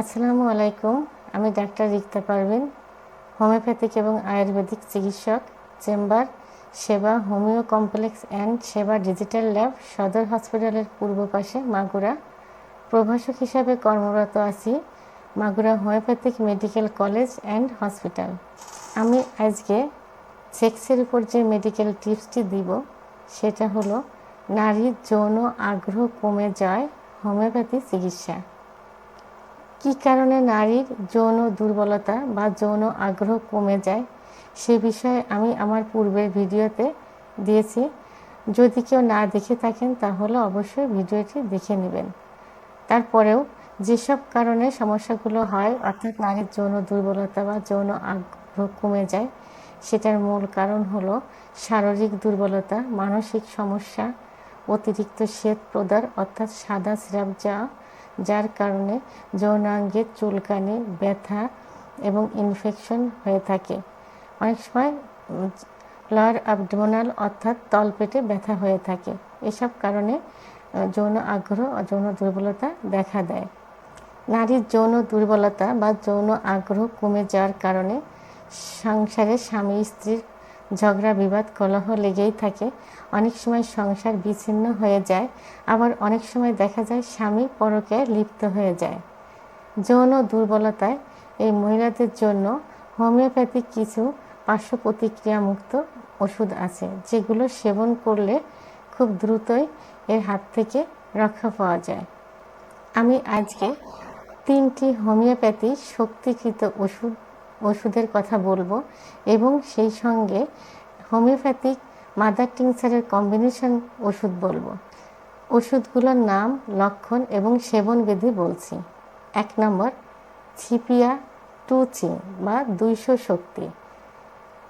আসসালামু আলাইকুম, আমি ডাক্তার রিক্তা পারভিন, হোমিওপ্যাথিক এবং আয়ুর্বেদিক চিকিৎসক, chamber, Seba, homeo complex and Seba digital lab, সদর হসপিটালের পূর্ব পাশে মাগুরা। প্রভাষক হিসাবে কর্মরত আছি Magura homeopathic medical college and hospital. আমি আজকে সেক্সের উপর যে মেডিকেল টিপসটি দিব, সেটা হলো, নারীর যৌন আগ্রহ কমে যায় হোমিওপ্যাথি চিকিৎসা। কী কারণে নারীর যৌন দুর্বলতা বা যৌন আগ্রহ কমে যায়, সে বিষয়ে আমি আমার পূর্বের ভিডিওতে দিয়েছি। যদি কেউ না দেখে থাকেন, তাহলে অবশ্যই ভিডিওটি দেখে নেবেন। তারপরেও যেসব কারণে সমস্যাগুলো হয়, অর্থাৎ নারীর যৌন দুর্বলতা বা যৌন আগ্রহ কমে যায়, সেটার মূল কারণ হলো শারীরিক দুর্বলতা, মানসিক সমস্যা, অতিরিক্ত শ্বেত প্রদার, অর্থাৎ সাদা স্রাব যাওয়া যার কারণে যৌনাঙ্গের চুলকানি, ব্যথা এবং ইনফেকশন হয়ে থাকে। অনেক সময় লয়ার অ্যাবডোমিনাল অর্থাৎ তলপেটে ব্যথা হয়ে থাকে। এসব কারণে যৌন আগ্রহ ও যৌন দুর্বলতা দেখা দেয়। নারীর যৌন দুর্বলতা বা যৌন আগ্রহ কমে যাওয়ার কারণে সংসারে স্বামী স্ত্রীর ঝগড়া, বিবাদ, কলহ লেগেই থাকে। অনেক সময় সংসার বিচ্ছিন্ন হয়ে যায়। আবার অনেক সময় দেখা যায় স্বামী পরকে লিপ্ত হয়ে যায়। যৌন দুর্বলতায় এই মহিলাদের জন্য হোমিওপ্যাথিক কিছু পার্শ্ব প্রতিক্রিয়ামুক্ত ওষুধ আছে, যেগুলো সেবন করলে খুব দ্রুতই এর হাত থেকে রক্ষা পাওয়া যায়। আমি আজকে তিনটি হোমিওপ্যাথি শক্তিকৃত ওষুধ ওষুধের কথা বলব এবং সেই সঙ্গে হোমিওপ্যাথিক, মাদার টিংচারের কম্বিনেশন ওষুধ বলব। ওষুধগুলোর নাম, লক্ষণ এবং সেবন সেবনবিধি বলছি। এক নম্বর ছিপিয়া টু চি বা দুইশো শক্তি।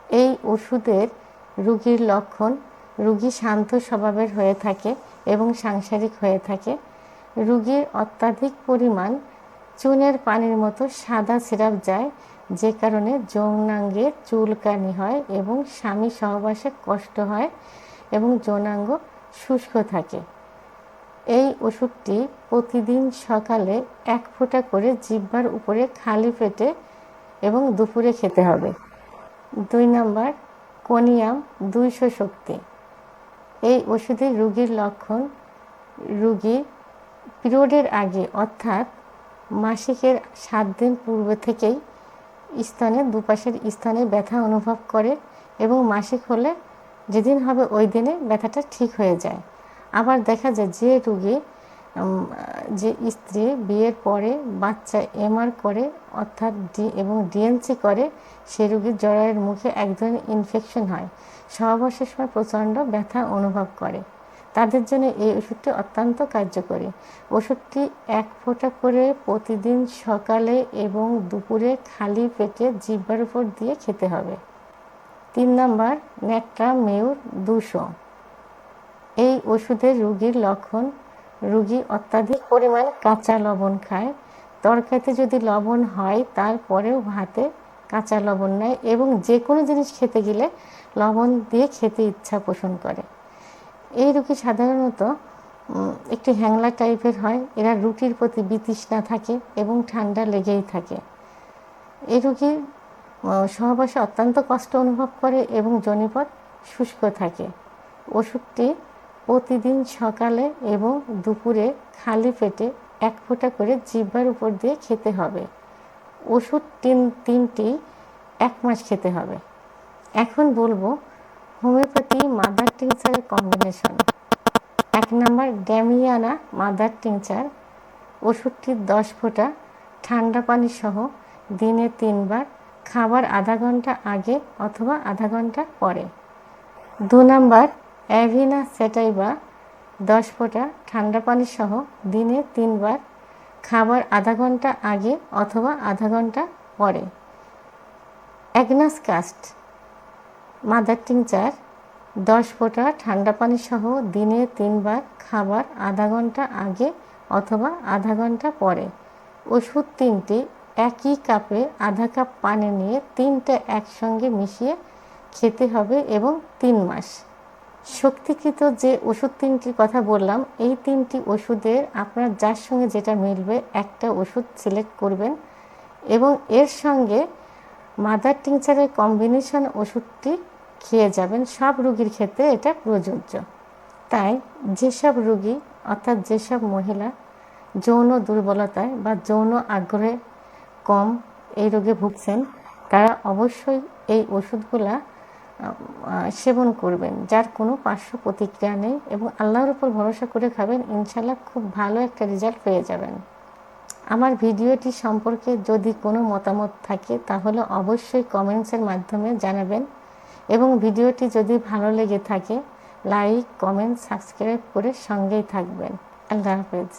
এই ওষুধের রুগীর লক্ষণ, রুগী শান্ত স্বভাবের হয়ে থাকে এবং সাংসারিক হয়ে থাকে। রুগীর অত্যাধিক পরিমাণ চুনের পানির মতো সাদা সিরাপ যায়, যে কারণে যৌনাঙ্গে চুলকানি হয় এবং স্বামী সহবাসে কষ্ট হয় এবং যৌনাঙ্গ শুষ্ক থাকে। এই ওষুধটি প্রতিদিন সকালে এক ফোঁটা করে জিহ্বার উপরে খালি পেটে এবং দুপুরে খেতে হবে। দুই নম্বর, কোনিয়াম দুইশো শক্তি। এই ওষুধের রুগীর লক্ষণ রুগীর পিরিয়ডের আগে অর্থাৎ মাসিকের সাত দিন পূর্বে থেকেই স্থানে, দুপাশের স্থানে ব্যথা অনুভব করে এবং মাসিক হলে যেদিন হবে ওই দিনে ব্যথাটা ঠিক হয়ে যায়। আবার দেখা যায় যে রুগী যে স্ত্রী বিয়ের পরে বাচ্চা এমআর করে, অর্থাৎ ডি, এবং ডিএনসি করে, সে রুগীর জরায়ের মুখে এক ধরনের ইনফেকশন হয়। সহবাসের সময় প্রচণ্ড ব্যথা অনুভব করে। তাদের জন্য এই ওষুধটি অত্যন্ত কার্যকরী। ওষুধটি এক ফোঁটা করে প্রতিদিন সকালে এবং দুপুরে খালি পেটে জিব্বার উপর দিয়ে খেতে হবে। তিন নম্বর ন্যাট্রা মেয়ুর দুশো। এই ওষুধের রুগীর লক্ষণ, রুগী অত্যাধিক পরিমাণ কাঁচা লবণ খায়। তরকারিতে যদি লবণ হয়, তারপরেও ভাতে কাঁচা লবণ নেয় এবং যে কোনো জিনিস খেতে গেলে লবণ দিয়ে খেতে ইচ্ছা পোষণ করে। এই রুগী সাধারণত একটু হ্যাংলা টাইপের হয়। এরা রুটির প্রতি বিতৃষ্ণা থাকে এবং ঠান্ডা লেগেই থাকে। এই রুগীর সহবাসে অত্যন্ত কষ্ট অনুভব করে এবং জনিপথ শুষ্ক থাকে। ওষুধটি প্রতিদিন সকালে এবং দুপুরে খালি পেটে এক ফোঁটা করে জিব্বার উপর দিয়ে খেতে হবে। ওষুধ তিন, তিনটি এক মাস খেতে হবে। এখন বলব হোমিওপ্যাথি, মাদার টিংচারের কম্বিনেশন। এক নম্বর, ড্যামিয়ানা, মাদার টিংচার। ওষুধটির দশ ফোঁটা, ঠান্ডা পানি সহ দিনে তিনবার, খাবার আধা ঘণ্টা আগে অথবা আধা ঘণ্টা পরে। দু নম্বর, অ্যাভিনা সেটাইবা, দশ ফোঁটা, ঠান্ডা পানি সহ দিনে তিনবার, খাবার আধা ঘণ্টা আগে অথবা আধা ঘণ্টা পরে। Agnus caste. মাদার টিংচার, দশ ফোঁটা ঠান্ডা পানি সহ দিনে তিনবার খাবার আধা ঘণ্টা আগে অথবা আধা ঘণ্টা পরে। ওষুধ তিনটি, একই কাপে আধা কাপ পানি নিয়ে তিনটে একসঙ্গে মিশিয়ে খেতে হবে এবং তিন মাস। শক্তিকৃত যে ওষুধ তিনটির কথা বললাম, এই তিনটি ওষুধের আপনার যার সঙ্গে যেটা মিলবে একটা ওষুধ সিলেক্ট করবেন এবং এর সঙ্গে মাদার টিংচারের কম্বিনেশন ওষুধটি খেয়ে যাবেন, সব রুগীর ক্ষেত্রে এটা প্রযোজ্য। তাই যেসব রুগী, অর্থাৎ যেসব মহিলা যৌন দুর্বলতায় বা যৌন আগ্রহে কম এই রোগে ভুগছেন, তারা অবশ্যই এই ওষুধগুলা সেবন করবেন, যার কোনো পার্শ্ব প্রতিক্রিয়া নেই এবং আল্লাহর উপর ভরসা করে খাবেন ইনশাল্লাহ খুব ভালো একটা রেজাল্ট পেয়ে যাবেন। আমার ভিডিওটি সম্পর্কে যদি কোনো মতামত থাকে, তাহলে অবশ্যই কমেন্টসের মাধ্যমে জানাবেন। এবং ভিডিওটি যদি ভালো লেগে থাকে লাইক কমেন্ট সাবস্ক্রাইব করে সঙ্গেই থাকবেন। আল্লাহ হাফেজ।